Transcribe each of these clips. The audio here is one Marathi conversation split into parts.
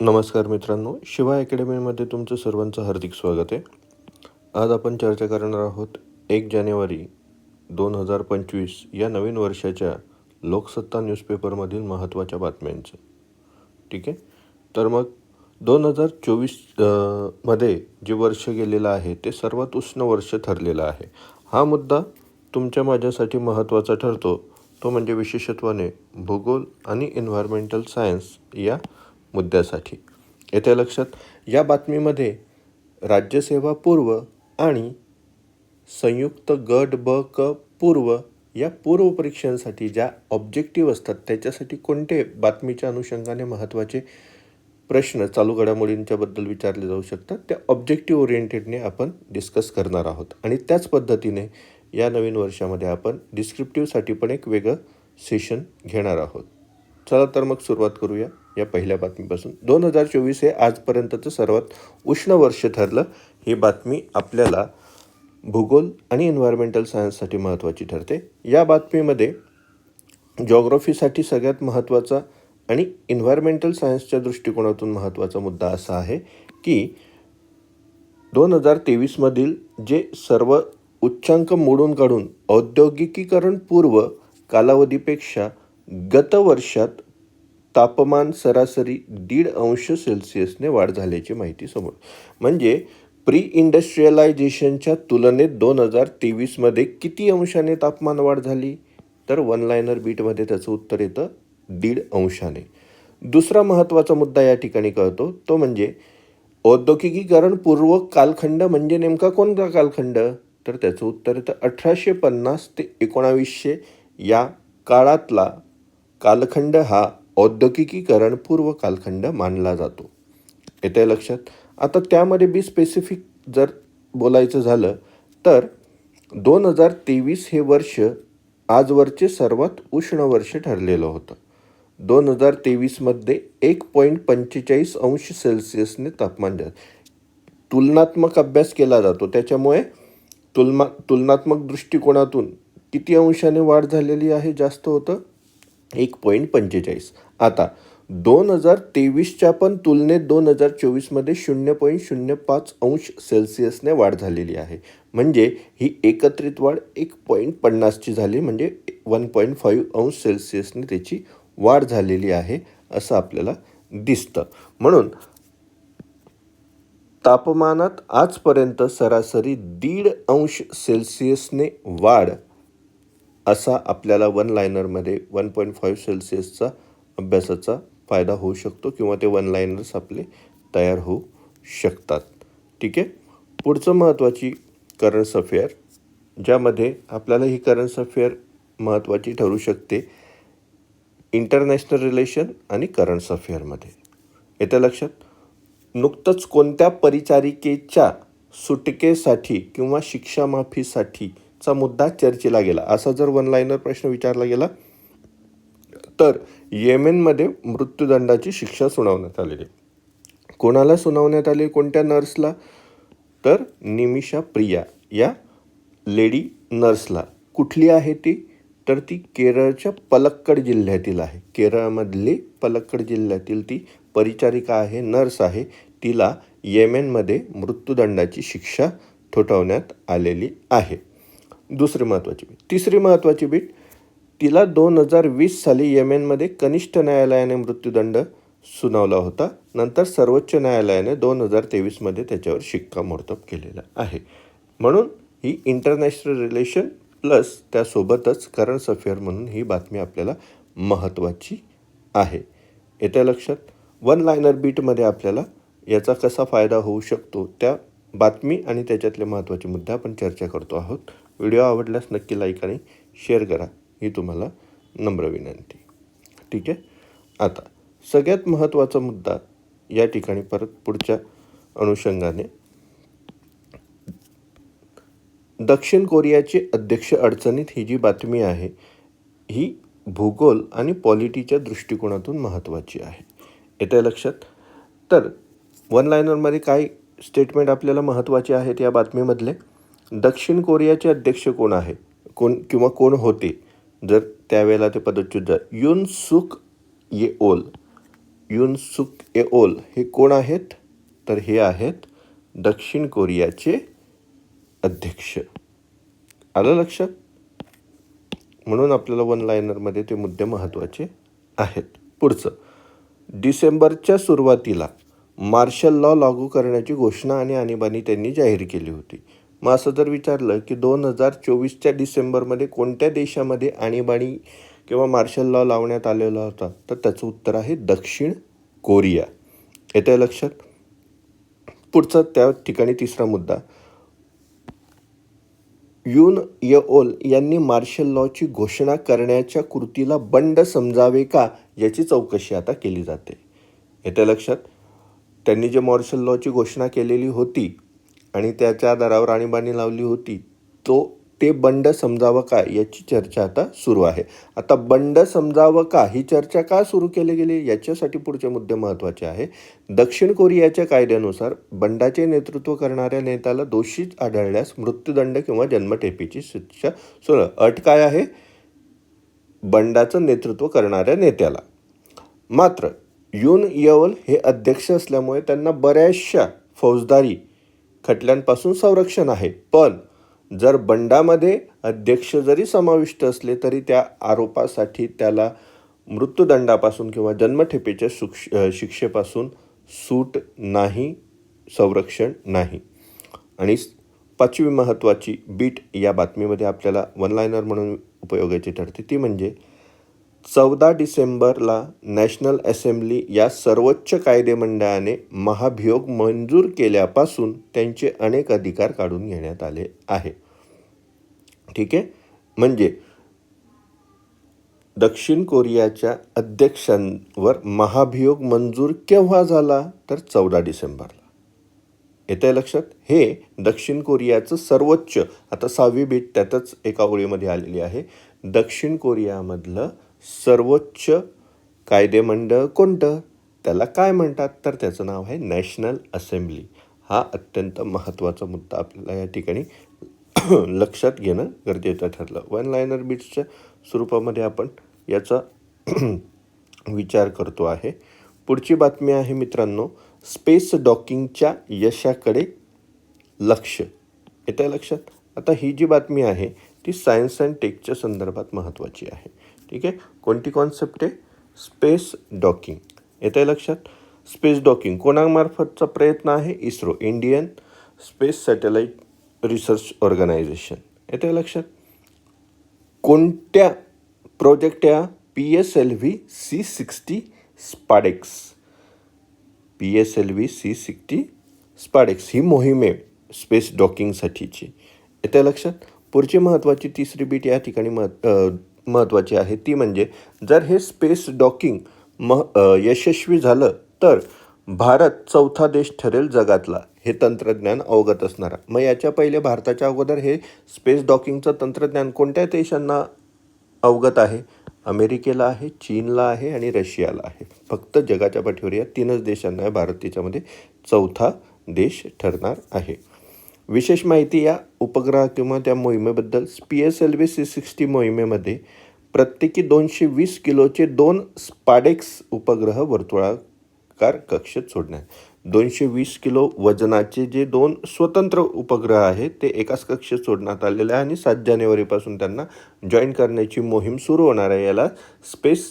नमस्कार मित्रांनो शिवा अकॅडमीमध्ये तुमचं सर्वांचं हार्दिक स्वागत आहे. आज आपण चर्चा करणार आहोत एक जानेवारी दोन हजार पंचवीस या नवीन वर्षाच्या लोकसत्ता न्यूजपेपरमधील महत्त्वाच्या बातम्यांचं. ठीक आहे? तर मग दोन हजार चोवीसमध्ये जे वर्ष गेलेलं आहे ते सर्वात उष्ण वर्ष ठरलेलं आहे. हा मुद्दा तुमच्या माझ्यासाठी महत्त्वाचा ठरतो. तो म्हणजे विशेषत्वाने भूगोल आणि एन्व्हायरमेंटल सायन्स या मुद्द्यासाठी. येत्या लक्षात या बातमीमध्ये राज्यसेवा पूर्व आणि संयुक्त गट ब क पूर्व या पूर्व परीक्षांसाठी ज्या ऑब्जेक्टिव्ह असतात त्याच्यासाठी कोणते बातमीच्या अनुषंगाने महत्त्वाचे प्रश्न चालू घडामोडींच्याबद्दल विचारले जाऊ शकतात त्या ऑब्जेक्टिव्ह ओरिएंटेडने आपण डिस्कस करणार आहोत. आणि त्याच पद्धतीने या नवीन वर्षामध्ये आपण डिस्क्रिप्टिव्हसाठी पण एक वेगळं सेशन घेणार आहोत. चला तर मग सुरुवात करूया. या पहिल्या बातमीपासून. दोन हजार चोवीस हे आजपर्यंतचं सर्वात उष्ण वर्ष ठरलं. ही बातमी आपल्याला भूगोल आणि एन्व्हायरमेंटल सायन्ससाठी महत्त्वाची ठरते. या बातमीमध्ये जॉग्रफीसाठी सगळ्यात महत्त्वाचा आणि इन्व्हायरमेंटल सायन्सच्या दृष्टिकोनातून महत्त्वाचा मुद्दा असा आहे की दोन हजार तेवीसमधील जे सर्व उच्चांक मोडून काढून औद्योगिकीकरण पूर्व कालावधीपेक्षा गत वर्षात तापमान सरासरी दीड अंश सेल्सिअसने वाढ झाल्याची माहिती समोर. म्हणजे प्री इंडस्ट्रियलायझेशनच्या तुलनेत दोन हजार तेवीसमध्ये किती अंशाने तापमान वाढ झाली? तर वन लायनर बीटमध्ये त्याचं उत्तर येतं दीड अंशाने. दुसरा महत्त्वाचा मुद्दा या ठिकाणी कळतो तो म्हणजे औद्योगिकीकरण पूर्व कालखंड म्हणजे नेमका कोणता कालखंड? तर त्याचं उत्तर येतं अठराशे पन्नास ते एकोणावीसशे या काळातला कालखंड हा औद्योगिकीकरण पूर्व कालखंड मानला जातो. येते लक्षात? आता त्यामध्ये बी स्पेसिफिक जर बोलायचं झालं तर दोन हजार तेवीस हे वर्ष आजवरचे सर्वात उष्ण वर्ष ठरलेलं होतं. दोन हजार तेवीसमध्ये एक पॉईंट पंचेचाळीस अंश सेल्सिअसने तापमान जा तुलनात्मक अभ्यास केला जातो. त्याच्यामुळे तुलमा तुलनात्मक दृष्टिकोनातून किती अंशाने वाढ झालेली आहे जास्त होतं? एक पॉईंट पंचेचाळीस. आता दोन हजार तेवीसच्या पण तुलनेत दोन हजार चोवीसमध्ये शून्य पॉईंट शून्य पाच अंश सेल्सिअसने वाढ झालेली आहे. म्हणजे ही एकत्रित वाढ एक पॉईंट पन्नासची झाली म्हणजे वन पॉईंट फाईव्ह अंश सेल्सिअसने त्याची वाढ झालेली आहे असं आपल्याला दिसतं. म्हणून तापमानात आजपर्यंत सरासरी दीड अंश सेल्सिअसने वाढ असा आपल्याला वन लायनरमध्ये वन पॉईंट फाईव्ह सेल्सिअसचा अभ्यासाचा फायदा होऊ शकतो किंवा ते वन लायनर्स आपले तयार होऊ शकतात. ठीक आहे? पुढचं महत्त्वाची करंट्स अफेअर ज्यामध्ये आपल्याला ही करंट्स अफेअर महत्त्वाची ठरू शकते. इंटरनॅशनल रिलेशन आणि करंट्स अफेअरमध्ये येत्या लक्षात? नुकतंच कोणत्या परिचारिकेच्या सुटकेसाठी किंवा शिक्षामाफीसाठी चा मुद्दा चर्चेला गेला. असा जर वन लाईनर प्रश्न विचारला गेला तर येमेनमध्ये मृत्यूदंडाची शिक्षा सुनावण्यात आलेली कोणाला सुनावण्यात आली? कोणत्या नर्सला? तर निमिषा प्रिया या लेडी नर्सला. कुठली आहे ती? तर ती केरळच्या पलक्कड जिल्ह्यातील आहे. केरळमधली पलक्कड जिल्ह्यातील ती परिचारिका आहे नर्स आहे. तिला येमेनमध्ये मृत्यूदंडाची शिक्षा ठोठवण्यात आलेली आहे. दुसरी महत्त्वाची बीट तिसरी महत्त्वाची बीट तिला दोन हजार वीस साली येमेनमध्ये कनिष्ठ न्यायालयाने मृत्यूदंड सुनावला होता. नंतर सर्वोच्च न्यायालयाने दोन हजार तेवीसमध्ये त्याच्यावर शिक्कामोर्तब केलेला आहे. म्हणून ही इंटरनॅशनल रिलेशन प्लस त्यासोबतच करंट अफेअर म्हणून ही बातमी आपल्याला महत्त्वाची आहे. येत्या लक्षात? वन लायनर बीटमध्ये आपल्याला याचा कसा फायदा होऊ शकतो त्या बातमी आणि त्याच्यातले महत्त्वाचे मुद्दे आपण चर्चा करतो आहोत. व्हिडिओ आवडल्यास नक्की लाईक आणि शेअर करा. ही तुम्हाला नम्र विनंती. ठीक आहे? आता सगळ्यात महत्त्वाचा मुद्दा या ठिकाणी परत पुढच्या अनुषंगाने. दक्षिण कोरियाचे अध्यक्ष अडचणीत ही जी बातमी आहे ही भूगोल आणि पॉलिटीच्या दृष्टिकोनातून महत्त्वाची आहे. येत्या लक्षात? तर वन लायनरमध्ये काय स्टेटमेंट आपल्याला महत्त्वाचे आहेत या बातमीमधले. दक्षिण कोरियाचे अध्यक्ष कोण आहे? कोण किंवा कोण होते? जर त्यावेळेला ते पदच्युत झाले युन सुक ये ओल. युनसुक ओल हे कोण आहेत? तर हे आहेत दक्षिण कोरियाचे अध्यक्ष. आलं लक्षात? म्हणून आपल्याला वन लायनरमध्ये ते मुद्दे महत्त्वाचे आहेत. पुढचं. डिसेंबरच्या सुरुवातीला मार्शल लॉ लागू करण्याची घोषणा आणि आणीबाणी त्यांनी जाहीर केली होती. मग असं जर विचारलं की दोन हजार चोवीसच्या डिसेंबरमध्ये कोणत्या देशामध्ये आणीबाणी किंवा मार्शल लॉ लावण्यात आलेला होता? तर त्याचं उत्तर आहे दक्षिण कोरिया. येतं आहे लक्षात? पुढचा त्या ठिकाणी तिसरा मुद्दा. युन यओल यांनी मार्शल लॉची घोषणा करण्याच्या कृतीला बंड समजावे का याची चौकशी आता केली जाते. येत्या लक्षात? त्यांनी जे मार्शल लॉची घोषणा केलेली होती आणि त्याच्या आधारावर आणीबाणी लावली होती. तो ते बंड समजावं का याची चर्चा आता सुरू आहे. आता बंड समजावं का? ही चर्चा का सुरू केली गेली? याच्यासाठी पुढचे मुद्दे महत्त्वाचे आहे. दक्षिण कोरियाच्या कायद्यानुसार बंडाचे नेतृत्व करणाऱ्या नेत्याला दोषीच आढळल्यास मृत्यूदंड किंवा जन्मठेपीची शिक्षा सुरू. अट काय आहे? बंडाचं नेतृत्व करणाऱ्या नेत्याला. मात्र युन यवल हे अध्यक्ष असल्यामुळे त्यांना बऱ्याचशा फौजदारी खटल्यांपासून संरक्षण आहे. पण जर बंडामध्ये अध्यक्ष जरी समाविष्ट असले तरी त्या आरोपासाठी त्याला मृत्यूदंडापासून किंवा जन्मठेपेच्या सुक्ष शिक्षेपासून सूट नाही संरक्षण नाही. आणि पाचवी महत्त्वाची बीट या बातमीमध्ये आपल्याला वन लायनर म्हणून उपयोगाची ठरते. ती म्हणजे चौदा डिसेंबरला नॅशनल असेंब्ली या सर्वोच्च कायदेमंडळाने महाभियोग मंजूर केल्यापासून त्यांचे अनेक अधिकार काढून घेण्यात आले आहे. ठीक आहे? म्हणजे दक्षिण कोरियाच्या अध्यक्षांवर महाभियोग मंजूर केव्हा झाला? तर चौदा डिसेंबरला. येतं आहे लक्षात? हे दक्षिण कोरियाचं सर्वोच्च आता सहावी बीट त्यातच एका ओळीमध्ये आलेली आहे. दक्षिण कोरियामधलं सर्वोच्च कायदेमंडळ कोणतं? त्याला काय म्हणतात? तर त्याचं नाव आहे नॅशनल असेंब्ली. हा अत्यंत महत्त्वाचा मुद्दा आपल्याला या ठिकाणी लक्षात घेणं गरजेचं ठरलं. वन लायनर बीट्सच्या स्वरूपामध्ये आपण याचा विचार करतो आहे. पुढची बातमी आहे मित्रांनो स्पेस डॉकिंगच्या यशाकडे लक्ष. येतं आहे लक्षात? आता ही जी बातमी आहे ती सायन्स अँड टेकच्या संदर्भात महत्त्वाची आहे. ठीक आहे? कोणती कॉन्सेप्ट आहे? स्पेस डॉकिंग येत आहे लक्षात? स्पेस डॉकिंग कोणामार्फतचा प्रयत्न आहे? ISRO Indian space satellite research organisation येत आहे लक्षात? कोणत्या प्रोजेक्ट या? P S L V C sixty SpaDeX P S L V C sixty SpaDeX ही मोहीम आहे स्पेस डॉकिंगसाठीची येत्या लक्षात? पुढची महत्त्वाची तिसरी बीट या ठिकाणी मह महत्त्वाची आहे. ती म्हणजे जर हे स्पेस डॉकिंग मह यशस्वी झालं तर भारत चौथा देश ठरेल जगातला हे तंत्रज्ञान अवगत असणारा. मग याच्या पहिले भारताच्या अगोदर हे स्पेस डॉकिंगचं तंत्रज्ञान कोणत्या देशांना अवगत आहे? अमेरिकेला आहे चीनला आहे आणि रशियाला आहे. फक्त जगाच्या पाठीवर या तीनच देशांना भारत त्याच्यामध्ये चौथा देश ठरणार आहे. विशेष माहिती या उपग्रह किंवा त्या मोहिमेबद्दल P S L V C sixty मोहिमेमध्ये प्रत्येकी दोनशे वीस किलोचे दोन स्पाडेक्स उपग्रह वर्तुळाकार कक्षेत सोडण्यात. दोनशे वीस किलो वजनाचे जे दोन स्वतंत्र उपग्रह आहेत ते एकाच कक्षेत सोडण्यात आलेले आहे आणि सात जानेवारीपासून त्यांना जॉईन करण्याची मोहीम सुरू होणार आहे याला स्पेस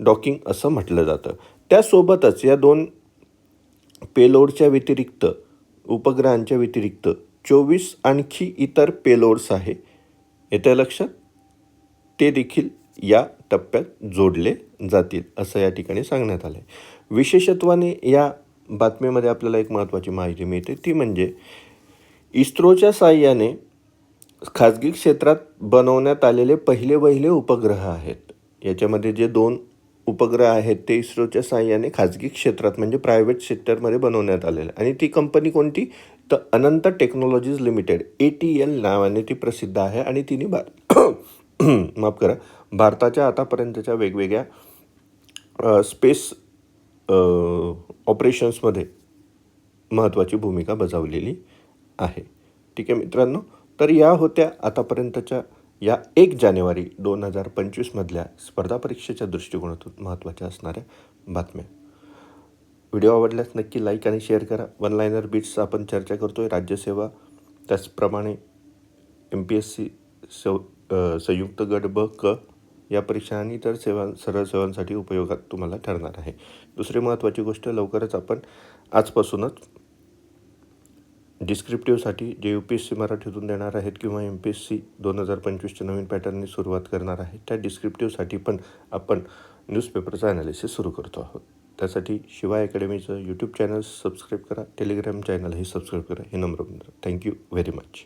डॉकिंग असं म्हटलं जातं. त्यासोबतच या दोन पेलोडच्या व्यतिरिक्त उपग्रहांच्या व्यतिरिक्त चोवीस आणखी इतर पेलोड्स आहे. येत्या लक्षात? ते देखील या टप्प्यात जोडले जातील असं या ठिकाणी सांगण्यात आलं आहे विशेषत्वाने या बातमीमध्ये आपल्याला एक महत्त्वाची माहिती मिळते ती म्हणजे इस्रोच्या साह्याने खाजगी क्षेत्रात बनवण्यात आलेले पहिले पहिले उपग्रह आहेत. याच्यामध्ये जे दोन उपग्रह आहेत ते इस्रोच्या साह्याने खाजगी क्षेत्रात म्हणजे प्रायव्हेट सेक्टरमध्ये बनवण्यात आलेले. आणि ती कंपनी कोणती? तर Ananth technologies limited A T L नावाने ती प्रसिद्ध आहे आणि तिने भार माफ करा भारताच्या आतापर्यंतच्या वेगवेगळ्या स्पेस ऑपरेशन्समध्ये महत्त्वाची भूमिका बजावलेली आहे. ठीक आहे मित्रांनो तर या होत्या आतापर्यंतच्या या एक जानेवारी दोन हजार पंचवीसमधल्या स्पर्धा परीक्षेच्या दृष्टिकोनातून महत्त्वाच्या असणाऱ्या बातम्या. व्हिडिओ आवडल्यास नक्की लाईक आणि शेअर करा. वन लायनर बीट्स आपण चर्चा करतो आहे राज्यसेवा. त्याचप्रमाणे एम पी एस सी स संयुक्त गट ब क या परीक्षा आणि इतर सेवा सरळ सेवांसाठी उपयोगात तुम्हाला ठरणार आहे. दुसरी महत्त्वाची गोष्ट लवकरच आपण आजपासूनच डिस्क्रिप्टिव्हसाठी जे यू पी एस सी मराठीतून देणार आहेत किंवा एम पी एस सी दोन हजार पंचवीसच्या नवीन पॅटर्ननी सुरुवात करणार आहे त्या डिस्क्रिप्टिव्हसाठी पण आपण न्यूजपेपरचं ॲनालिसिस सुरू करतो आहोत. त्यासाठी शिवाय अकॅडमीचं यूट्यूब चॅनल सबस्क्राईब करा टेलिग्राम चॅनलही सबस्क्राईब करा. हे नम्र थँक्यू व्हेरी मच